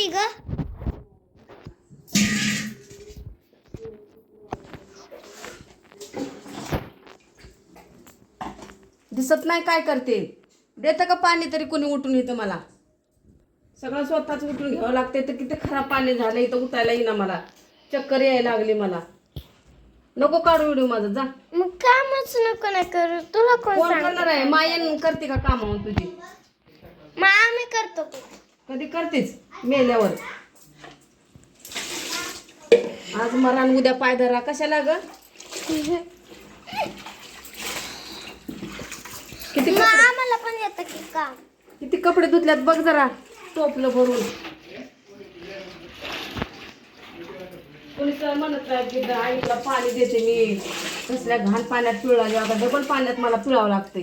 करते ग. दिसत नाही काय करते. देतं का पाणी तरी कोणी उठून येतं मला? सगळं स्वतःच उठून घ्यावं लागते तर किती खराब पाणी झालं इथं उठायला येईना मला. चक्कर यायला लागली मला. नको काढू व्हिडिओ माझा जा. मग कामच नको ना करू. तुला कोण करणार आहे? मायन करते का काम तुझी? मग आम्ही करतो की. कधी करतेच मेल्यावर. आज मरण उद्या पाय धरा. कशाला ग? किती कपडे आम्हाला पण येतं की काम. किती कपडे धुतल्यात बघ जरा. टोपलं भरून. कोणी तर म्हणत नाही की आईला पाणी देते मी. कसल्या घाण पाण्यात पिळला आता डबल पाण्यात मला पिळावं लागते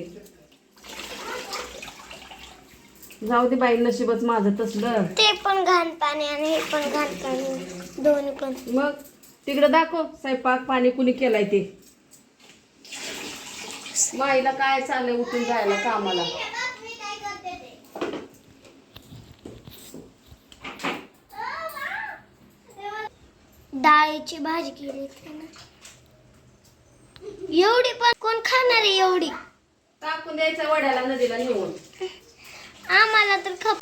जाऊ दे बाई नशीबच माझं तसलं. ते पण घाण पाणी आणि हे पण घाण पाणी. दोन्ही पण. मग तिकडे दाखव स्वयंपाक पाणी कुणी केलाय ते. माईला काय चाललंय उठून जायला कामाला? डाळीची भाजी केली एवढी पण कोण खाणार आहे एवढी? टाकून द्यायचं वड्याला नदीला नेऊन. आम्हाला तर खप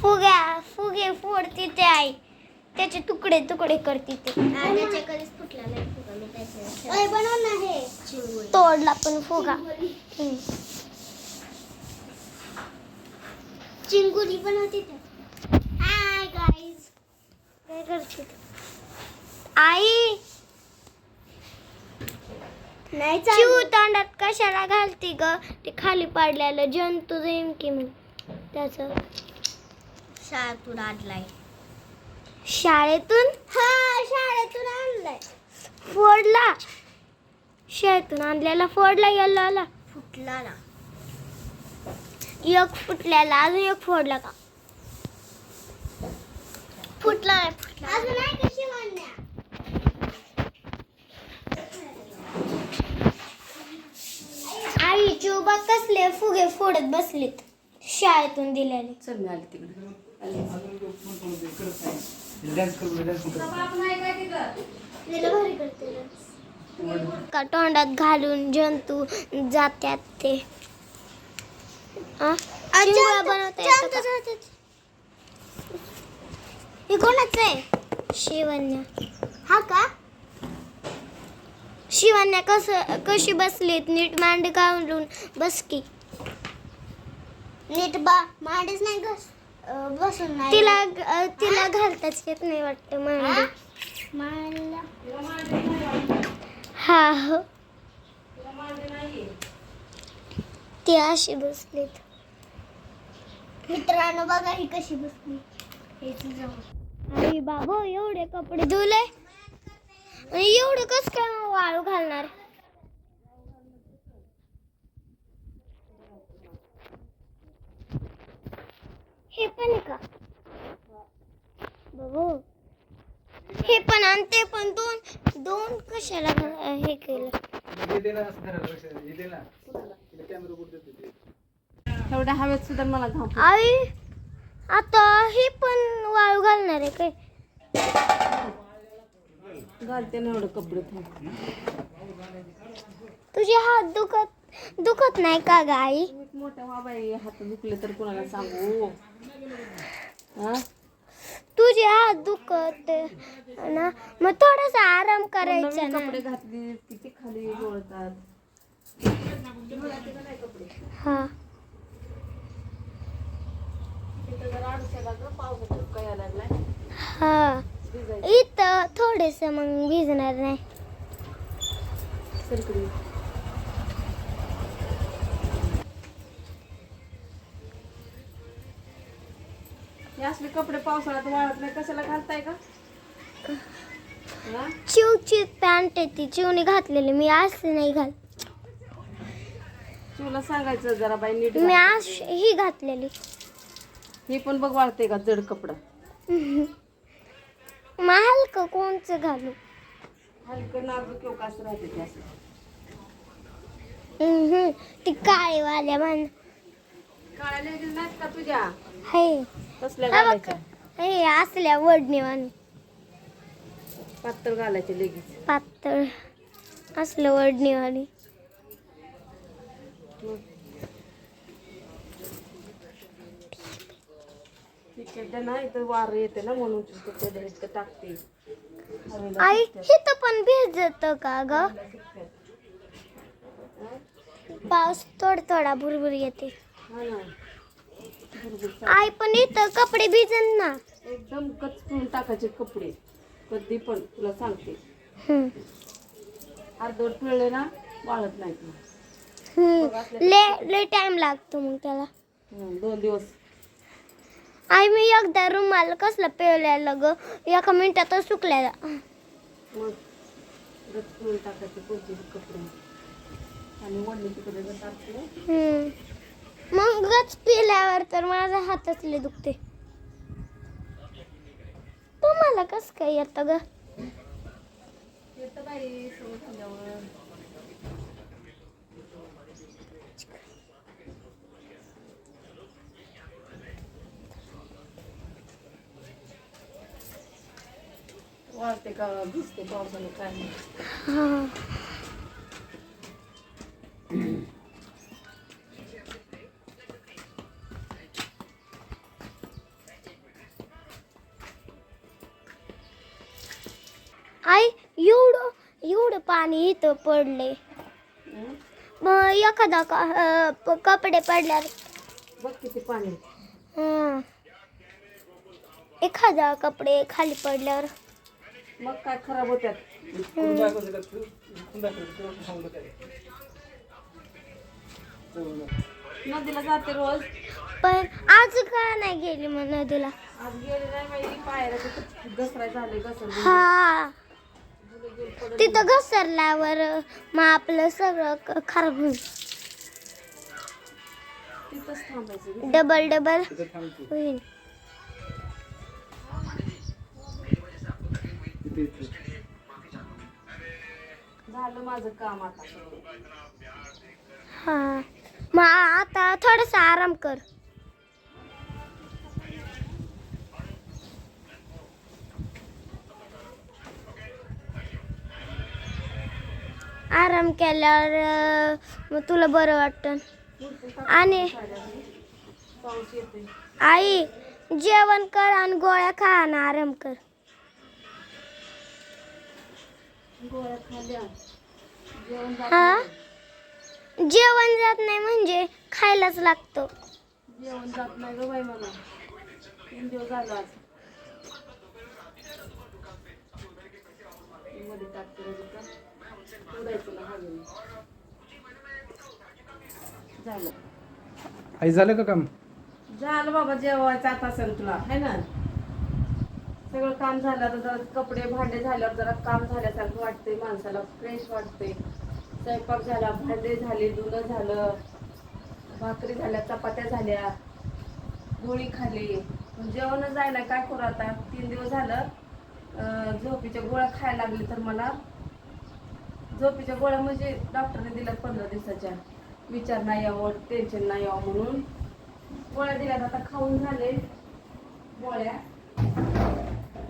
फुग्या फुगे फोडते ते आई. त्याचे तुकडे तुकडे करते ते. तोडला पण फुगा. चिंगुरी पण होती हाय गाईज काय करते आई नाही चिव तोंडात कशाला घालती ग? ते खाली पाडलेलं जंतू जाईन की मग त्याच. शाळेतून आणलाय. शाळेतून? हा शाळेतून आणलाय. फोडला. शाळेतून आणलेला फोडला गेला फुटला ना. एक फुटल्याला अजून एक फोडला का फुटला नाही फुटला अजून नाही कशी आई चुबा कसले फुगे फोडत बसलेत शाळेतून दिलेले चल मी आली तिकडे. का तोंडात घालून जंतू जात्यात ते. आ? चिंगुळा बनवता येतं का? हे कोणाचं आहे? शिवन्या हा का? शिवन्या कस कशी बसलीत? नीट मांडी घालून बस की. नीट बा मांडीच नाही घस बसून नाही. तिला तिला घालताच येत नाही वाटतं मांडी. मांडला. हा हो. ती अशी बसलीत मित्रांनो बघा ही कशी बसली. अरे बाबा एवढे कपडे धुले? आणि एवढे कस काय मग वाळू घालणार हे पण का? बाबू हे पण आणि ते पण दोन दोन कशाला हे केलं? एवढ्या हवेत सुद्धा मला घाम आई आता हे पण वाळू घालणार आहे काय? घालते ना एवढं कपडे. तुझे हात दुखत दुखत नाही का ग आई मी मोठ्या बाबाई हात दुखले तर कुणाला सांगू? हा? तुझे हात दुखत ना मग थोडासा आराम करायचा नवीन ना. कपडे घातले किती खाली हा. तिथं जरा ग लागलाय? हा. भिजायचं. इथं थोडेस मग भिजणार नाही. सरकडी. हे असले कपडे पावसाळ्यात वाळत नाही कशाला घालताय का? हा? चिवची पॅन्ट आहे ती चिवने घातलेली मी असं नाही घाल. तुला सांगायचं जरा बाई नीट मी घाल. आज ही घातलेली. हे पण बघ वाळते का जड कपडा. मग हलकं कोणचं घालू? हलकं नाजूक कसं राहते ते असं. हम्म, ती काळीवाल्या मान काळ्या नाहीत का तुझ्या? कसल्या हा. घालायच्या? हे असल्या वडणीवाणी. पातळ घालायच्या लेगीज पातळ. असलं वडणीवाणी. तिकडे नाही तर वार येते ना म्हणून तिकडे इतकं टाकते. हवेला आई सुकत्यात. हिथं पण भिजत का ग. पाऊस थोडा थोडा भुरभुर येते. हा ना. आई पण इथं कपडे भिजन ना. एकदम कचकून टाकायचे कपडे. कधी पण तुला सांगते. अर्धवट पिळले ना वाळत नाहीत मग. हम्म. ले लय टाइम लागतो मग त्याला. हम्म, दोन दिवस. आई मी एकदा रुमाल कसला पिळलेला ग? एका मिनिटातच सुकलेला. मग टाकायचे कोणते कपडे? आणि वडली तिकडे हम्म. मग गच पिल्यावर तर माझा हातच लय दुखते. तुम्हाला कस काय येतं ग? वाळते का? भिजते पावसाने काय नाही. आई एवढं एवढं पाणी इथं पडले? मग एखादा क- अं, प- कपडे पडल्यावर. बघ किती पाणी. हं. एखादा कपडे खाली पडल्यावर. मग काय खराब होत्यात? नदीला जाते रोज. पण आज का नाही गेली मग नदीला? आज गेले नाही माहिती पायऱ्या तिथं घसराय झाले घसर हा. तिथं घसरल्यावर मग आपलं सगळं क- खराब होईल डबल डबल होईल. झालं माझं काम आता. हा. मग आता थोडासा आराम कर. आराम केल्यावर मग तुला बरं वाटतं. आणि आई जेवण कर आणि गोळ्या खा आणि आराम कर. हा? नाही. जेवण जात नाही म्हणजे खायलाच लागतं. जेवण जात नाही ग बाई मला. तीन दिवस झालं आज. मध्ये टाकते झालं आई झालं का काम? झालं बाबा जेवायचं आता असेल तुला. है ना? सगळं काम झालं आता जरा कपडे भांडे झाल्यावर जरा काम झाल्यासारखं वाटते माणसाला फ्रेश वाटते स्वयंपाक झाला भांडे झाले धुणं झालं भाकरी झाल्या चपात्या झाल्या गोळी खाली. जेवणच जायला काय करू आता? तीन दिवस झालं अं, झोपीच्या गोळ्या खायला लागली तर मला झोपीच्या गोळ्या म्हणजे डॉक्टरने दिल्यात पंधरा दिवसाच्या. विचार नाही यावं टेन्शन नाही यावं म्हणून. गोळ्या दिल्यात आता खाऊन झाले गोळ्या.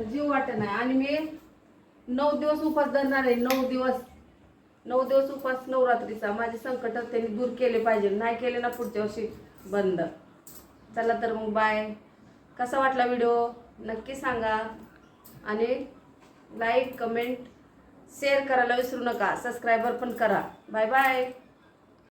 जीव वाटत नाही. आणि मी नऊ दिवस उपास धरणार आहे नऊ दिवस. नऊ दिवस उपास नवरात्रीचा. माझे संकट त्यांनी दूर केले पाहिजे. नाही केले ना पुढच्या वर्षी बंद. चला तर मग बाय कसा वाटला व्हिडिओ नक्की सांगा. आणि लाईक कमेंट शेअर करायला विसरू नका. सबस्क्रायबर पण करा. Bye bye